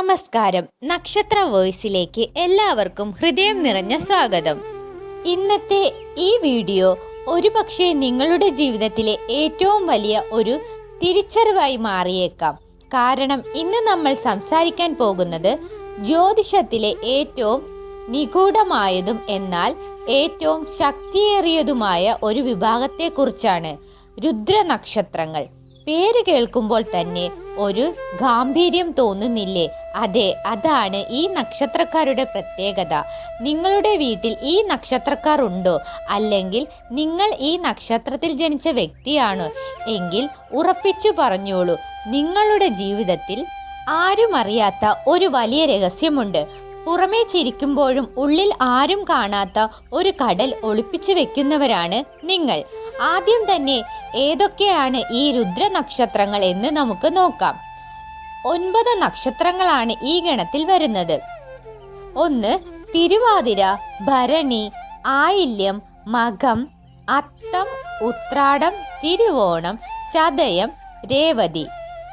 നമസ്കാരം. നക്ഷത്ര വോയിസിലേക്ക് എല്ലാവർക്കും ഹൃദയം നിറഞ്ഞ സ്വാഗതം. ഇന്നത്തെ ഈ വീഡിയോ ഒരുപക്ഷെ നിങ്ങളുടെ ജീവിതത്തിലെ ഏറ്റവും വലിയ ഒരു തിരിച്ചറിവായി മാറിയേക്കാം. കാരണം ഇന്ന് നമ്മൾ സംസാരിക്കാൻ പോകുന്നത് ജ്യോതിഷത്തിലെ ഏറ്റവും നിഗൂഢമായതും എന്നാൽ ഏറ്റവും ശക്തിയേറിയതുമായ ഒരു വിഭാഗത്തെക്കുറിച്ചാണ്. രുദ്ര നക്ഷത്രങ്ങൾ. പേര് കേൾക്കുമ്പോൾ തന്നെ ഒരു ഗാംഭീര്യം തോന്നുന്നില്ലേ? അതെ അതാണ് ഈ നക്ഷത്രക്കാരുടെ പ്രത്യേകത. നിങ്ങളുടെ വീട്ടിൽ ഈ നക്ഷത്രക്കാർ ഉണ്ടോ? അല്ലെങ്കിൽ നിങ്ങൾ ഈ നക്ഷത്രത്തിൽ ജനിച്ച വ്യക്തിയാണോ? എങ്കിൽ ഉറപ്പിച്ചു പറഞ്ഞോളൂ നിങ്ങളുടെ ജീവിതത്തിൽ ആരും അറിയാത്ത ഒരു വലിയ രഹസ്യമുണ്ട്. പുറമേ ചിരിക്കുമ്പോഴും ഉള്ളിൽ ആരും കാണാത്ത ഒരു കടൽ ഒളിപ്പിച്ചു വെക്കുന്നവരാണ് നിങ്ങൾ. ആദ്യം തന്നെ ഏതൊക്കെയാണ് ഈ രുദ്ര നക്ഷത്രങ്ങൾ എന്ന് നമുക്ക് നോക്കാം. ഒൻപത് നക്ഷത്രങ്ങളാണ് ഈ ഗണത്തിൽ വരുന്നത്. ഒന്ന് തിരുവാതിര ഭരണി ആയില്യം മകം അത്തം ഉത്രാടം തിരുവോണം ചതയം രേവതി.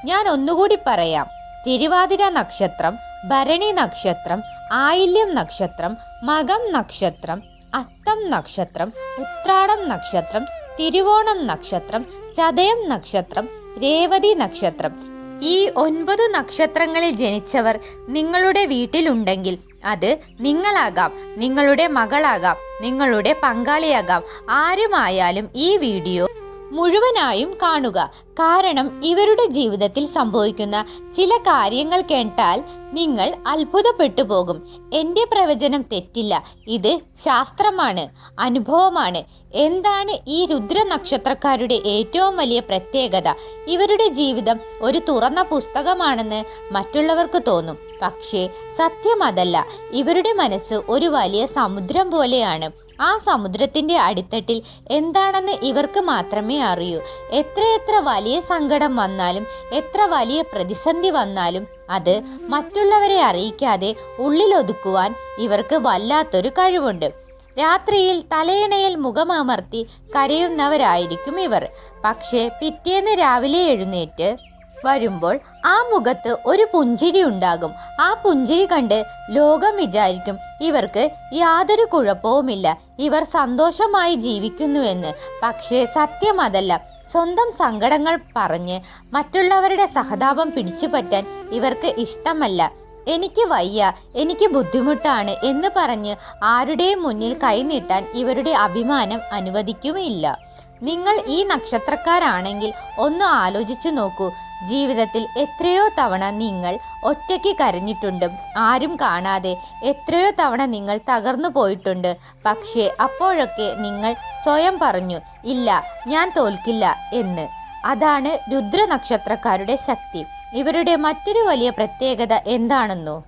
ഞാൻ ഒന്നുകൂടി പറയാം. തിരുവാതിര നക്ഷത്രം ഭരണി നക്ഷത്രം ആയില്യം നക്ഷത്രം മകം നക്ഷത്രം അത്തം നക്ഷത്രം ഉത്രാടം നക്ഷത്രം തിരുവോണം നക്ഷത്രം ചതയം നക്ഷത്രം രേവതി നക്ഷത്രം. ഈ ഒൻപത് നക്ഷത്രങ്ങളിൽ ജനിച്ചവർ നിങ്ങളുടെ വീട്ടിലുണ്ടെങ്കിൽ അത് നിങ്ങളാകാം നിങ്ങളുടെ മകളാകാം നിങ്ങളുടെ പങ്കാളിയാകാം. ആരുമായാലും ഈ വീഡിയോ മുഴുവനായും കാണുക. കാരണം ഇവരുടെ ജീവിതത്തിൽ സംഭവിക്കുന്ന ചില കാര്യങ്ങൾ കേട്ടാൽ നിങ്ങൾ അത്ഭുതപ്പെട്ടു പോകും. എന്റെ പ്രവചനം തെറ്റില്ല. ഇത് ശാസ്ത്രമാണ് അനുഭവമാണ്. എന്താണ് ഈ രുദ്ര നക്ഷത്രക്കാരുടെ ഏറ്റവും വലിയ പ്രത്യേകത? ഇവരുടെ ജീവിതം ഒരു തുറന്ന പുസ്തകമാണെന്ന് മറ്റുള്ളവർക്ക് തോന്നും. പക്ഷേ സത്യം അതല്ല. ഇവരുടെ മനസ്സ് ഒരു വലിയ സമുദ്രം പോലെയാണ്. ആ സമുദ്രത്തിന്റെ അടിത്തട്ടിൽ എന്താണെന്ന് ഇവർക്ക് മാത്രമേ അറിയൂ. എത്രയെത്ര വലിയ സങ്കടം വന്നാലും എത്ര വലിയ പ്രതിസന്ധി വന്നാലും അത് മറ്റുള്ളവരെ അറിയിക്കാതെ ഉള്ളിലൊതുക്കുവാൻ ഇവർക്ക് വല്ലാത്തൊരു കഴിവുണ്ട്. രാത്രിയിൽ തലയിണയിൽ മുഖമമർത്തി കരയുന്നവരായിരിക്കും ഇവർ. പക്ഷേ പിറ്റേന്ന് രാവിലെ എഴുന്നേറ്റ് വരുമ്പോൾ ആ മുഖത്ത് ഒരു പുഞ്ചിരി ഉണ്ടാകും. ആ പുഞ്ചിരി കണ്ട് ലോകം വിചാരിക്കും ഇവർക്ക് യാതൊരു കുഴപ്പവുമില്ല. ഇവർ സന്തോഷമായി ജീവിക്കുന്നുവെന്ന്. പക്ഷേ സത്യം അതല്ല. സ്വന്തം സങ്കടങ്ങൾ പറഞ്ഞ് മറ്റുള്ളവരുടെ സഹതാപം പിടിച്ചുപറ്റാൻ ഇവർക്ക് ഇഷ്ടമല്ല. എനിക്ക് വയ്യ എനിക്ക് ബുദ്ധിമുട്ടാണ് എന്ന് പറഞ്ഞ് ആരുടെയും മുന്നിൽ കൈനീട്ടാൻ ഇവരുടെ അഭിമാനം അനുവദിക്കുമില്ല. നിങ്ങൾ ഈ നക്ഷത്രക്കാരാണെങ്കിൽ ഒന്ന് ആലോചിച്ചു നോക്കൂ. ജീവിതത്തിൽ എത്രയോ തവണ നിങ്ങൾ ഒറ്റയ്ക്ക് കരഞ്ഞിട്ടുണ്ട് ആരും കാണാതെ എത്രയോ തവണ നിങ്ങൾ തകർന്നു പോയിട്ടുണ്ട്. പക്ഷേ അപ്പോഴൊക്കെ നിങ്ങൾ സ്വയം പറഞ്ഞു ഇല്ല ഞാൻ തോൽക്കില്ല എന്ന്. അതാണ് രുദ്ര നക്ഷത്രക്കാരുടെ ശക്തി. ഇവരുടെ മറ്റൊരു വലിയ പ്രത്യേകത എന്താണെന്നോ?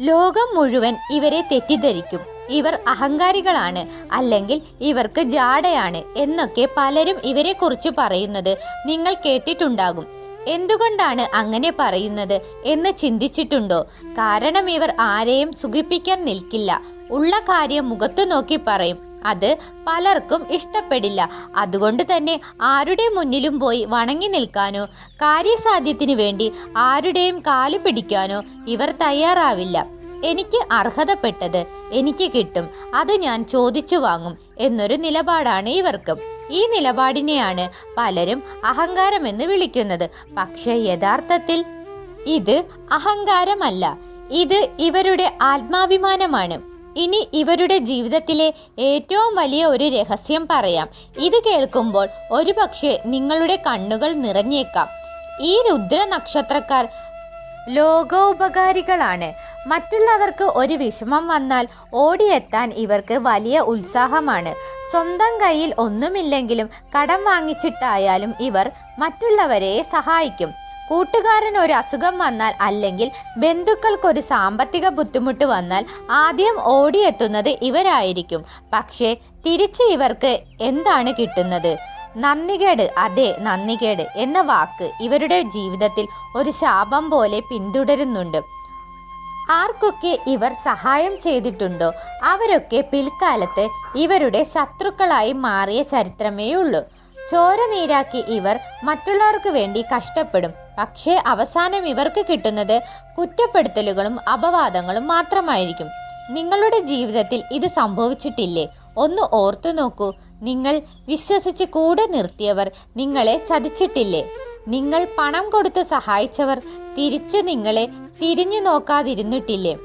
ലോകം മുഴുവൻ ഇവരെ തെറ്റിദ്ധരിക്കും. ഇവർ അഹങ്കാരികളാണ് അല്ലെങ്കിൽ ഇവർക്ക് ജാടയാണ് എന്നൊക്കെ പലരും ഇവരെക്കുറിച്ച് പറയുന്നത് നിങ്ങൾ കേട്ടിട്ടുണ്ടാകും. എന്തുകൊണ്ടാണ് അങ്ങനെ പറയുന്നത് എന്ന് ചിന്തിച്ചിട്ടുണ്ടോ? കാരണം ഇവർ ആരെയും സുഖിപ്പിക്കാൻ നിൽക്കില്ല. ഉള്ള കാര്യം മുഖത്തു നോക്കി പറയും. അത് പലർക്കും ഇഷ്ടപ്പെടില്ല. അതുകൊണ്ട് തന്നെ ആരുടെ മുന്നിലും പോയി വണങ്ങി നിൽക്കാനോ കാര്യസാധ്യത്തിന് വേണ്ടി ആരുടെയും കാലു പിടിക്കാനോ ഇവർ തയ്യാറാവില്ല. എനിക്ക് അർഹതപ്പെട്ടത് എനിക്ക് കിട്ടും. അത് ഞാൻ ചോദിച്ചു വാങ്ങും എന്നൊരു നിലപാടാണ് ഇവർക്ക്. ഈ നിലപാടിനെയാണ് പലരും അഹങ്കാരമെന്ന് വിളിക്കുന്നത്. പക്ഷേ യഥാർത്ഥത്തിൽ ഇത് അഹങ്കാരമല്ല. ഇത് ഇവരുടെ ആത്മാഭിമാനമാണ്. ഇനി ഇവരുടെ ജീവിതത്തിലെ ഏറ്റവും വലിയ ഒരു രഹസ്യം പറയാം. ഇത് കേൾക്കുമ്പോൾ ഒരുപക്ഷെ നിങ്ങളുടെ കണ്ണുകൾ നിറഞ്ഞേക്കാം. ഈ രുദ്ര നക്ഷത്രക്കാർ ലോകോപകാരികളാണ്. മറ്റുള്ളവർക്ക് ഒരു വിഷമം വന്നാൽ ഓടിയെത്താൻ ഇവർക്ക് വലിയ ഉത്സാഹമാണ്. സ്വന്തം കയ്യിൽ ഒന്നുമില്ലെങ്കിലും കടം വാങ്ങിച്ചിട്ടായാലും ഇവർ മറ്റുള്ളവരെ സഹായിക്കും. കൂട്ടുകാരൻ ഒരു അസുഖം വന്നാൽ അല്ലെങ്കിൽ ബന്ധുക്കൾക്കൊരു സാമ്പത്തിക ബുദ്ധിമുട്ട് വന്നാൽ ആദ്യം ഓടിയെത്തുന്നത് ഇവരായിരിക്കും. പക്ഷേ തിരിച്ച് ഇവർക്ക് എന്താണ് കിട്ടുന്നത്? നന്ദികേട് അതെ നന്ദികേട് എന്ന വാക്ക് ഇവരുടെ ജീവിതത്തിൽ ഒരു ശാപം പോലെ പിന്തുടരുന്നുണ്ട്. ആർക്കൊക്കെ ഇവർ സഹായം ചെയ്തിട്ടുണ്ടോ? അവരൊക്കെ പിൽക്കാലത്ത് ഇവരുടെ ശത്രുക്കളായി മാറിയ ചരിത്രമേ ഉള്ളൂ ചോര നീരാക്കി ഇവർ മറ്റുള്ളവർക്ക് വേണ്ടി കഷ്ടപ്പെടും. പക്ഷേ അവസാനം ഇവർക്ക് കിട്ടുന്നത് കുറ്റപ്പെടുത്തലുകളും അപവാദങ്ങളും മാത്രമായിരിക്കും. നിങ്ങളുടെ ജീവിതത്തിൽ ഇത് സംഭവിച്ചിട്ടില്ലേ? ഒന്ന് ഓർത്തു നോക്കൂ. നിങ്ങൾ വിശ്വസിച്ച് കൂടെ നിർത്തിയവർ നിങ്ങളെ ചതിച്ചിട്ടില്ലേ? നിങ്ങൾ പണം കൊടുത്ത് സഹായിച്ചവർ തിരിച്ചു നിങ്ങളെ തിരിഞ്ഞു നോക്കാതിരുന്നിട്ടില്ലേ?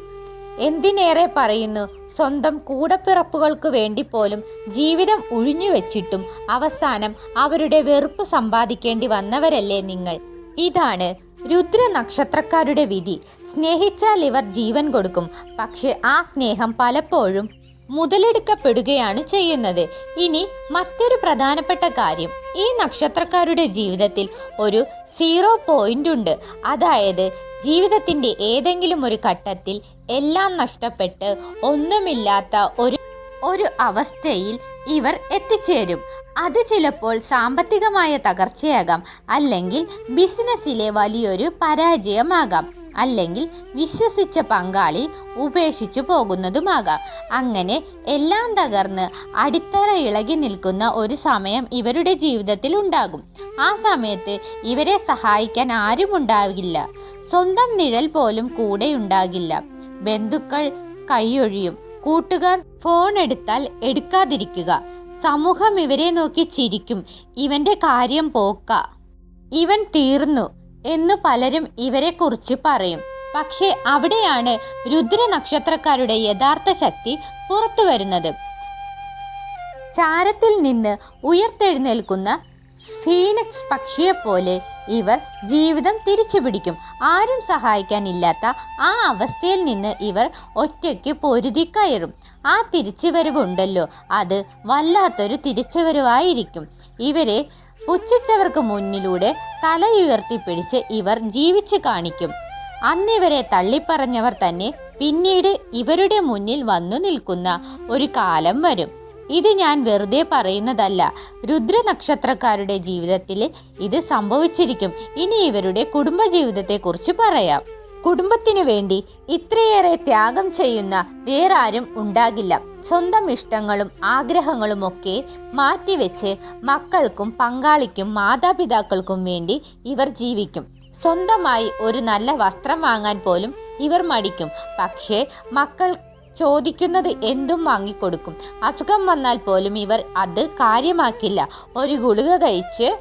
എന്തിനേറെ പറയുന്നു സ്വന്തം കൂടപ്പിറപ്പുകൾക്ക് വേണ്ടി പോലും ജീവിതം ഉഴിഞ്ഞുവെച്ചിട്ടും അവസാനം അവരുടെ വെറുപ്പ് സമ്പാദിക്കേണ്ടി വന്നവരല്ലേ നിങ്ങൾ? ഇതാണ് രുദ്ര നക്ഷത്രക്കാരുടെ വിധി. സ്നേഹിച്ചാൽ ഇവർ ജീവൻ കൊടുക്കും പക്ഷെ ആ സ്നേഹം പലപ്പോഴും മുതലെടുക്കപ്പെടുകയാണ് ചെയ്യുന്നത്. ഇനി മറ്റൊരു പ്രധാനപ്പെട്ട കാര്യം. ഈ നക്ഷത്രക്കാരുടെ ജീവിതത്തിൽ ഒരു സീറോ പോയിന്റ് ഉണ്ട്. അതായത് ജീവിതത്തിന്റെ ഏതെങ്കിലും ഒരു ഘട്ടത്തിൽ എല്ലാം നഷ്ടപ്പെട്ട് ഒന്നുമില്ലാത്ത ഒരു ഒരു അവസ്ഥയിൽ ഇവർ എത്തിച്ചേരും. അത് ചിലപ്പോൾ സാമ്പത്തികമായ തകർച്ചയാകാം അല്ലെങ്കിൽ ബിസിനസ്സിലെ വലിയൊരു പരാജയമാകാം. അല്ലെങ്കിൽ വിശ്വസിച്ച പങ്കാളി ഉപേക്ഷിച്ചു പോകുന്നതുമാകാം. അങ്ങനെ എല്ലാം തകർന്ന് അടിത്തറ ഇളകി നിൽക്കുന്ന ഒരു സമയം ഇവരുടെ ജീവിതത്തിൽ ഉണ്ടാകും. ആ സമയത്ത് ഇവരെ സഹായിക്കാൻ ആരും ഉണ്ടാകില്ല സ്വന്തം നിഴൽ പോലും കൂടെ ഉണ്ടാകില്ല. ബന്ധുക്കൾ കൈയൊഴിയും. കൂട്ടുകാർ ഫോൺ എടുത്താൽ എടുക്കാതിരിക്കുക. സമൂഹം ഇവരെ നോക്കി ചിരിക്കും. ഇവന്റെ കാര്യം പോക്ക. ഇവൻ തീർന്നു. എന്ന് പലരും ഇവരെക്കുറിച്ച് പറയും. പക്ഷേ അവിടെയാണ് രുദ്ര നക്ഷത്രക്കാരുടെ യഥാർത്ഥ ശക്തി പുറത്തു വരുന്നത്. ചാരത്തിൽ നിന്ന് ഉയർത്തെഴുന്നേൽക്കുന്ന ഫീനക്സ് പക്ഷിയെ പോലെ ഇവർ ജീവിതം തിരിച്ചു പിടിക്കും. ആരും സഹായിക്കാനില്ലാത്ത ആ അവസ്ഥയിൽ നിന്ന് ഇവർ ഒറ്റയ്ക്ക് പൊരുതി കയറും. ആ തിരിച്ചുവരവുണ്ടല്ലോ. അത് വല്ലാത്തൊരു തിരിച്ചുവരവായിരിക്കും. ഇവരെ പുച്ഛിച്ചവർക്ക് മുന്നിലൂടെ തലയുയർത്തിപ്പിടിച്ച് ഇവർ ജീവിച്ചു കാണിക്കും. അന്നിവരെ തള്ളിപ്പറഞ്ഞവർ തന്നെ പിന്നീട് ഇവരുടെ മുന്നിൽ വന്നു നിൽക്കുന്ന ഒരു കാലം വരും. ഇത് ഞാൻ വെറുതെ പറയുന്നതല്ല. രുദ്രനക്ഷത്രക്കാരുടെ ജീവിതത്തിൽ ഇത് സംഭവിച്ചിരിക്കും. ഇനി ഇവരുടെ കുടുംബജീവിതത്തെക്കുറിച്ച് പറയാം. കുടുംബത്തിനു വേണ്ടി ഇത്രയേറെ ത്യാഗം ചെയ്യുന്ന വേറാരും ഉണ്ടാകില്ല. സ്വന്തം ഇഷ്ടങ്ങളും ആഗ്രഹങ്ങളും ഒക്കെ മാറ്റിവെച്ച് മക്കൾക്കും പങ്കാളിക്കും മാതാപിതാക്കൾക്കും വേണ്ടി ഇവർ ജീവിക്കും. സ്വന്തമായി ഒരു നല്ല വസ്ത്രം വാങ്ങാൻ പോലും ഇവർ മടിക്കും. പക്ഷേ മക്കൾ ചോദിക്കുന്നത് എന്തും വാങ്ങിക്കൊടുക്കും. അസുഖം വന്നാൽ പോലും ഇവർ അത് കാര്യമാക്കില്ല. ഒരു ഗുളിക കഴിച്ച്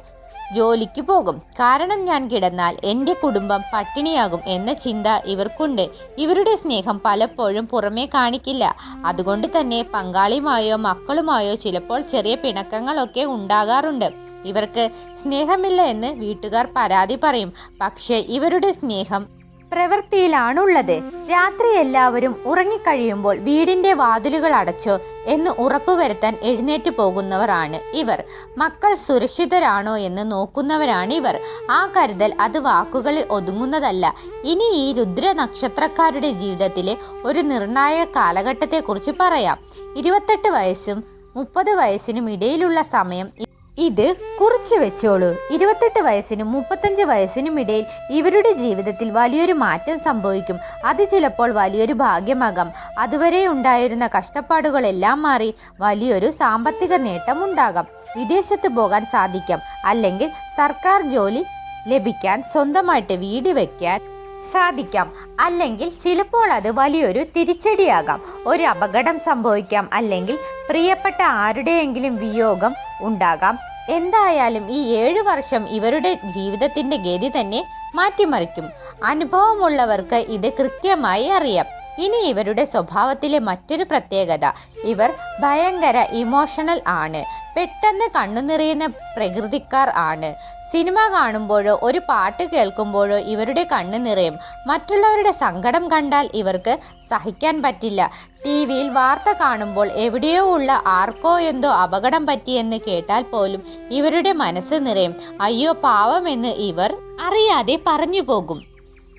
ജോലിക്ക് പോകും. കാരണം ഞാൻ കിടന്നാൽ എന്റെ കുടുംബം പട്ടിണിയാകും എന്ന ചിന്ത ഇവർക്കുണ്ട്. ഇവരുടെ സ്നേഹം പലപ്പോഴും പുറമേ കാണിക്കില്ല. അതുകൊണ്ട് തന്നെ പങ്കാളിയുമായോ മക്കളുമായോ ചിലപ്പോൾ ചെറിയ പിണക്കങ്ങളൊക്കെ ഉണ്ടാകാറുണ്ട്. ഇവർക്ക് സ്നേഹമില്ല എന്ന് വീട്ടുകാർ പരാതി പറയും. പക്ഷേ ഇവരുടെ സ്നേഹം പ്രവൃത്തിയിലാണുള്ളത്. രാത്രി എല്ലാവരും ഉറങ്ങിക്കഴിയുമ്പോൾ വീടിന്റെ വാതിലുകൾ അടച്ചോ എന്ന് ഉറപ്പുവരുത്താൻ എഴുന്നേറ്റ് പോകുന്നവരാണ് ഇവർ. മക്കൾ സുരക്ഷിതരാണോ എന്ന് നോക്കുന്നവരാണ് ഇവർ. ആ കരുതൽ അത് വാക്കുകളിൽ ഒതുങ്ങുന്നതല്ല. ഇനി ഈ രുദ്ര നക്ഷത്രക്കാരുടെ ജീവിതത്തിലെ ഒരു നിർണായക കാലഘട്ടത്തെക്കുറിച്ച് പറയാം. ഇരുപത്തെട്ട് വയസ്സും മുപ്പത് വയസ്സിനും ഇടയിലുള്ള സമയം ഇത് കുറിച്ചു വെച്ചോളൂ. ഇരുപത്തെട്ട് വയസ്സിനും മുപ്പത്തഞ്ച് വയസ്സിനും ഇടയിൽ ഇവരുടെ ജീവിതത്തിൽ വലിയൊരു മാറ്റം സംഭവിക്കും. അത് ചിലപ്പോൾ വലിയൊരു ഭാഗ്യമാകാം. അതുവരെ ഉണ്ടായിരുന്ന കഷ്ടപ്പാടുകളെല്ലാം മാറി വലിയൊരു സാമ്പത്തിക നേട്ടം ഉണ്ടാകാം. വിദേശത്ത് പോകാൻ സാധിക്കാം. അല്ലെങ്കിൽ സർക്കാർ ജോലി ലഭിക്കാൻ സ്വന്തമായിട്ട് വീട് വയ്ക്കാൻ സാധിക്കാം. അല്ലെങ്കിൽ ചിലപ്പോൾ അത് വലിയൊരു തിരിച്ചടിയാകാം. ഒരു അപകടം സംഭവിക്കാം. അല്ലെങ്കിൽ പ്രിയപ്പെട്ട ആരുടെയെങ്കിലും വിയോഗം ഉണ്ടാകാം. എന്തായാലും ഈ ഏഴു വർഷം ഇവരുടെ ജീവിതത്തിന്റെ ഗതി തന്നെ മാറ്റിമറിക്കും. അനുഭവമുള്ളവർക്ക് ഇത് കൃത്യമായി അറിയാം. ഇനി ഇവരുടെ സ്വഭാവത്തിലെ മറ്റൊരു പ്രത്യേകത ഇവർ ഭയങ്കര ഇമോഷണൽ ആണ്. പെട്ടെന്ന് കണ്ണു നിറയുന്ന പ്രകൃതിക്കാർ ആണ്. സിനിമ കാണുമ്പോഴോ ഒരു പാട്ട് കേൾക്കുമ്പോഴോ ഇവരുടെ കണ്ണ് നിറയും. മറ്റുള്ളവരുടെ സങ്കടം കണ്ടാൽ ഇവർക്ക് സഹിക്കാൻ പറ്റില്ല. ടി വിയിൽ വാർത്ത കാണുമ്പോൾ എവിടെയോ ഉള്ള ആർക്കോ എന്തോ അപകടം പറ്റിയെന്ന് കേട്ടാൽ പോലും ഇവരുടെ മനസ്സ് നിറയും. അയ്യോ പാവമെന്ന് ഇവർ അറിയാതെ പറഞ്ഞു പോകും.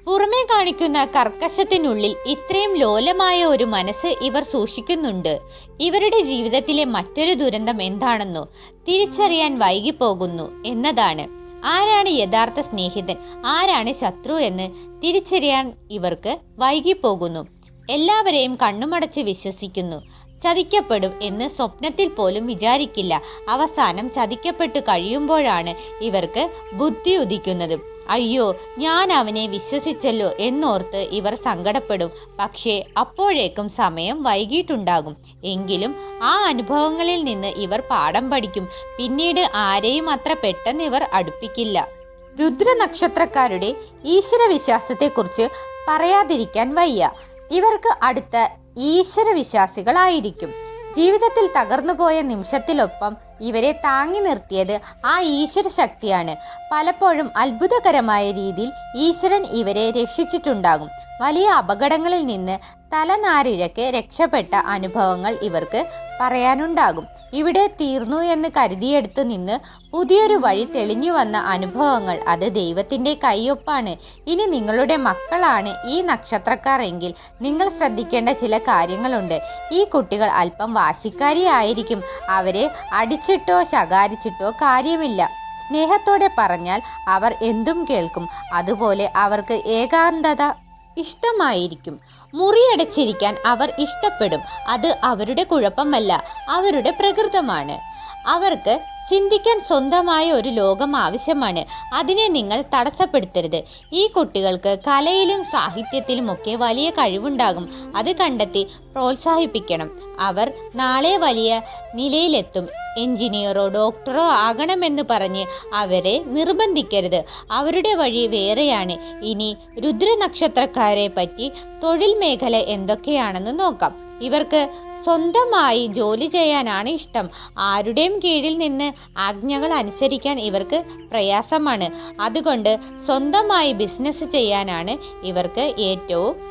പുറമേ കാണിക്കുന്ന കർക്കശത്തിനുള്ളിൽ ഇത്രയും ലോലമായ ഒരു മനസ്സ് ഇവർ സൂക്ഷിക്കുന്നുണ്ട്. ഇവരുടെ ജീവിതത്തിലെ മറ്റൊരു ദുരന്തം എന്താണെന്നോ തിരിച്ചറിയാൻ വൈകിപ്പോകുന്നു എന്നതാണ്. ആരാണ് യഥാർത്ഥ സ്നേഹിതൻ? ആരാണ് ശത്രു എന്ന് തിരിച്ചറിയാൻ ഇവർക്ക് വൈകിപ്പോകുന്നു. എല്ലാവരെയും കണ്ണുമടച്ച് വിശ്വസിക്കുന്നു. ചതിക്കപ്പെടും എന്ന് സ്വപ്നത്തിൽ പോലും വിചാരിക്കില്ല. അവസാനം ചതിക്കപ്പെട്ടു കഴിയുമ്പോഴാണ് ഇവർക്ക് ബുദ്ധി ഉദിക്കുന്നത്. അയ്യോ ഞാൻ അവനെ വിശ്വസിച്ചല്ലോ എന്നോർത്ത് ഇവർ സങ്കടപ്പെടും. പക്ഷേ അപ്പോഴേക്കും സമയം വൈകിട്ടുണ്ടാകും. എങ്കിലും ആ അനുഭവങ്ങളിൽ നിന്ന് ഇവർ പാഠം പഠിക്കും. പിന്നീട് ആരെയും അത്ര പെട്ടെന്ന് ഇവർ അടുപ്പിക്കില്ല. രുദ്രനക്ഷത്രക്കാരുടെ ഈശ്വരവിശ്വാസത്തെക്കുറിച്ച് പറയാതിരിക്കാൻ വയ്യ. ഇവർക്ക് അടുത്ത ഈശ്വരവിശ്വാസികളായിരിക്കും. ജീവിതത്തിൽ തകർന്നുപോയ നിമിഷത്തിലൊപ്പം ഇവരെ താങ്ങി നിർത്തിയത് ആ ഈശ്വര ശക്തിയാണ് പലപ്പോഴും അത്ഭുതകരമായ രീതിയിൽ ഈശ്വരൻ ഇവരെ രക്ഷിച്ചിട്ടുണ്ടാകും. വലിയ അപകടങ്ങളിൽ നിന്ന് തലനാരിഴക്ക് രക്ഷപ്പെട്ട അനുഭവങ്ങൾ ഇവർക്ക് പറയാനുണ്ടാകും. ഇവിടെ തീർന്നു എന്ന് കരുതിയെടുത്ത് നിന്ന് പുതിയൊരു വഴി തെളിഞ്ഞു വന്ന അനുഭവങ്ങൾ അത് ദൈവത്തിന്റെ കൈയൊപ്പാണ്. ഇനി നിങ്ങളുടെ മക്കളാണ് ഈ നക്ഷത്രക്കാർ എങ്കിൽ നിങ്ങൾ ശ്രദ്ധിക്കേണ്ട ചില കാര്യങ്ങളുണ്ട്. ഈ കുട്ടികൾ അല്പം വാശിക്കാരിയായിരിക്കും അവരെ അടിച്ചിട്ടോ ശകാരിച്ചിട്ടോ കാര്യമില്ല. സ്നേഹത്തോടെ പറഞ്ഞാൽ അവർ എന്തും കേൾക്കും. അതുപോലെ അവർക്ക് ഏകാന്തത ഇഷ്ടമായിരിക്കും. മുറിയടച്ചിരിക്കാൻ അവർ ഇഷ്ടപ്പെടും. അത് അവരുടെ കുഴപ്പമല്ല അവരുടെ പ്രകൃതമാണ്. അവർക്ക് ചിന്തിക്കാൻ സ്വന്തമായ ഒരു ലോകം ആവശ്യമാണ്. അതിനെ നിങ്ങൾ തടസ്സപ്പെടുത്തരുത്. ഈ കുട്ടികൾക്ക് കലയിലും സാഹിത്യത്തിലുമൊക്കെ വലിയ കഴിവുണ്ടാകും. അത് കണ്ടെത്തി പ്രോത്സാഹിപ്പിക്കണം. അവർ നാളെ വലിയ നിലയിലെത്തും. എഞ്ചിനീയറോ ഡോക്ടറോ ആകണമെന്ന് പറഞ്ഞ് അവരെ നിർബന്ധിക്കരുത്. അവരുടെ വഴി വേറെയാണ്. ഇനി രുദ്രനക്ഷത്രക്കാരെ പറ്റി തൊഴിൽ മേഖല എന്തൊക്കെയാണെന്ന് നോക്കാം. ഇവർക്ക് സ്വന്തമായി ജോലി ചെയ്യാനാണ് ഇഷ്ടം. ആരുടെയും കീഴിൽ നിന്ന് ആജ്ഞകൾ അനുസരിക്കാൻ ഇവർക്ക് പ്രയാസമാണ്. അതുകൊണ്ട് സ്വന്തമായി ബിസിനസ് ചെയ്യാനാണ് ഇവർക്ക് ഏറ്റവും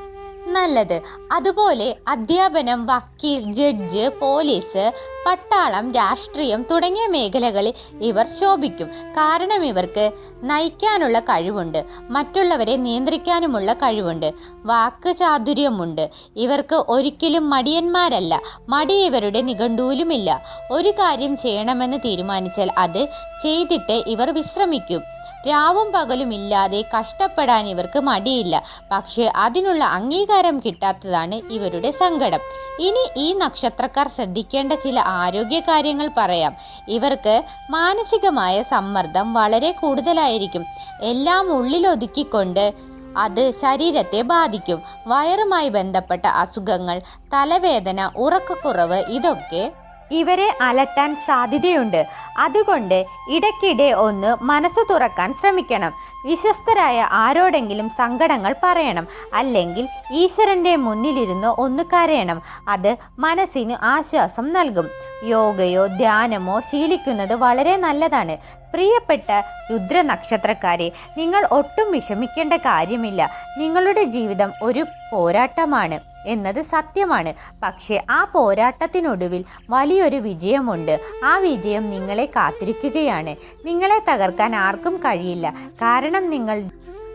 നല്ലത്. അതുപോലെ അധ്യാപനം വക്കീൽ ജഡ്ജ് പോലീസ് പട്ടാളം രാഷ്ട്രീയം തുടങ്ങിയ മേഖലകളിൽ ഇവർ ശോഭിക്കും. കാരണം ഇവർക്ക് നയിക്കാനുള്ള കഴിവുണ്ട്. മറ്റുള്ളവരെ നിയന്ത്രിക്കാനുമുള്ള കഴിവുണ്ട്. വാക്ക് ചാതുര്യമുണ്ട്. ഇവർക്ക് ഒരിക്കലും മടിയന്മാരല്ല. മടി ഇവരുടെ നിഘണ്ടുവിലുമില്ല. ഒരു കാര്യം ചെയ്യണമെന്ന് തീരുമാനിച്ചാൽ അത് ചെയ്തിട്ട് ഇവർ വിശ്രമിക്കും. രാവും പകലും ഇല്ലാതെ കഷ്ടപ്പെടാൻ ഇവർക്ക് മടിയില്ല. പക്ഷേ അതിനുള്ള അംഗീകാരം കിട്ടാത്തതാണ് ഇവരുടെ സങ്കടം. ഇനി ഈ നക്ഷത്രക്കാർ ശ്രദ്ധിക്കേണ്ട ചില ആരോഗ്യ കാര്യങ്ങൾ പറയാം. ഇവർക്ക് മാനസികമായ സമ്മർദ്ദം വളരെ കൂടുതലായിരിക്കും. എല്ലാം ഉള്ളിലൊതുക്കിക്കൊണ്ട് അത് ശരീരത്തെ ബാധിക്കും. വയറുമായി ബന്ധപ്പെട്ട അസുഖങ്ങൾ തലവേദന ഉറക്കക്കുറവ് ഇതൊക്കെ ഇവരെ അലട്ടാൻ സാധ്യതയുണ്ട്. അതുകൊണ്ട് ഇടയ്ക്കിടെ ഒന്ന് മനസ്സ് തുറക്കാൻ ശ്രമിക്കണം. വിശ്വസ്തരായ ആരോടെങ്കിലും സങ്കടങ്ങൾ പറയണം. അല്ലെങ്കിൽ ഈശ്വരന്റെ മുന്നിലിരുന്ന് ഒന്ന് കരയണം. അത് മനസ്സിന് ആശ്വാസം നൽകും. യോഗയോ ധ്യാനമോ ശീലിക്കുന്നത് വളരെ നല്ലതാണ്. പ്രിയപ്പെട്ട രുദ്ര നക്ഷത്രക്കാരെ നിങ്ങൾ ഒട്ടും വിഷമിക്കേണ്ട കാര്യമില്ല. നിങ്ങളുടെ ജീവിതം ഒരു പോരാട്ടമാണ്. എന്നത് സത്യമാണ്. പക്ഷേ ആ പോരാട്ടത്തിനൊടുവിൽ വലിയൊരു വിജയമുണ്ട്. ആ വിജയം നിങ്ങളെ കാത്തിരിക്കുകയാണ്. നിങ്ങളെ തകർക്കാൻ ആർക്കും കഴിയില്ല. കാരണം നിങ്ങൾ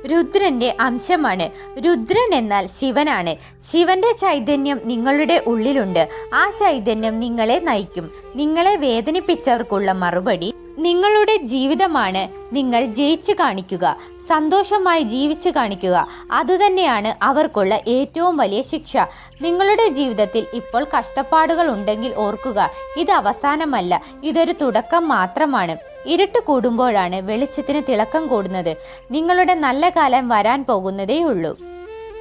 രുദ്രന്റെ അംശമാണ്. രുദ്രൻ എന്നാൽ ശിവനാണ്. ശിവന്റെ ചൈതന്യം നിങ്ങളുടെ ഉള്ളിലുണ്ട്. ആ ചൈതന്യം നിങ്ങളെ നയിക്കും. നിങ്ങളെ വേദനിപ്പിച്ചവർക്കുള്ള മറുപടി നിങ്ങളുടെ ജീവിതമാണ്. നിങ്ങൾ ജയിച്ചു കാണിക്കുക. സന്തോഷമായി ജീവിച്ചു കാണിക്കുക. അതുതന്നെയാണ് അവർക്കുള്ള ഏറ്റവും വലിയ ശിക്ഷ. നിങ്ങളുടെ ജീവിതത്തിൽ ഇപ്പോൾ കഷ്ടപ്പാടുകൾ ഉണ്ടെങ്കിൽ ഓർക്കുക. ഇത് അവസാനമല്ല. ഇതൊരു തുടക്കം മാത്രമാണ്. ഇരുട്ട് കൂടുമ്പോഴാണ് വെളിച്ചത്തിന് തിളക്കം കൂടുന്നത്. നിങ്ങളുടെ നല്ല കാലം വരാൻ പോകുന്നതേയുള്ളൂ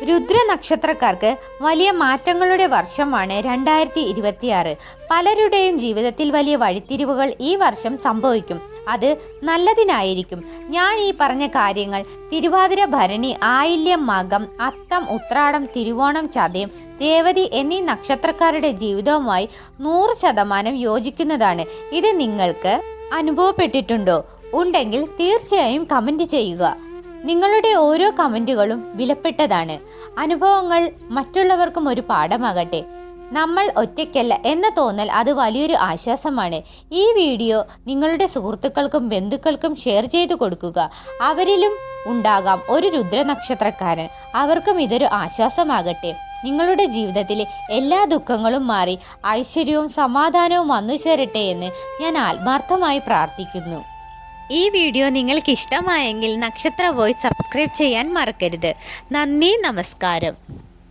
രുദ്ര നക്ഷത്രക്കാർക്ക് വലിയ മാറ്റങ്ങളുടെ വർഷമാണ് രണ്ടായിരത്തി ഇരുപത്തിയാറ് പലരുടെയും ജീവിതത്തിൽ വലിയ വഴിത്തിരിവുകൾ ഈ വർഷം സംഭവിക്കും. അത് നല്ലതിനായിരിക്കും. ഞാൻ ഈ പറഞ്ഞ കാര്യങ്ങൾ തിരുവാതിര ഭരണി ആയില്യം മകം അത്തം ഉത്രാടം തിരുവോണം ചതയം ദേവതി എന്നീ നക്ഷത്രക്കാരുടെ ജീവിതവുമായി നൂറ് ശതമാനം യോജിക്കുന്നതാണ്. ഇത് നിങ്ങൾക്ക് അനുഭവപ്പെട്ടിട്ടുണ്ടോ? ഉണ്ടെങ്കിൽ തീർച്ചയായും കമന്റ് ചെയ്യുക. നിങ്ങളുടെ ഓരോ കമന്റുകളും വിലപ്പെട്ടതാണ്. അനുഭവങ്ങൾ മറ്റുള്ളവർക്കും ഒരു പാഠമാകട്ടെ. നമ്മൾ ഒറ്റയ്ക്കല്ല എന്ന തോന്നൽ അത് വലിയൊരു ആശ്വാസമാണ്. ഈ വീഡിയോ നിങ്ങളുടെ സുഹൃത്തുക്കൾക്കും ബന്ധുക്കൾക്കും ഷെയർ ചെയ്തു കൊടുക്കുക. അവരിലും ഉണ്ടാകാം ഒരു രുദ്രനക്ഷത്രക്കാരൻ. അവർക്കും ഇതൊരു ആശ്വാസമാകട്ടെ. നിങ്ങളുടെ ജീവിതത്തിലെ എല്ലാ ദുഃഖങ്ങളും മാറി ഐശ്വര്യവും സമാധാനവും വന്നു ചേരട്ടെ എന്ന് ഞാൻ ആത്മാർത്ഥമായി പ്രാർത്ഥിക്കുന്നു. ഈ വീഡിയോ നിങ്ങൾക്ക് ഇഷ്ടമായെങ്കിൽ നക്ഷത്ര വോയിസ് സബ്സ്ക്രൈബ് ചെയ്യാൻ മറക്കരുത്. നന്ദി നമസ്കാരം.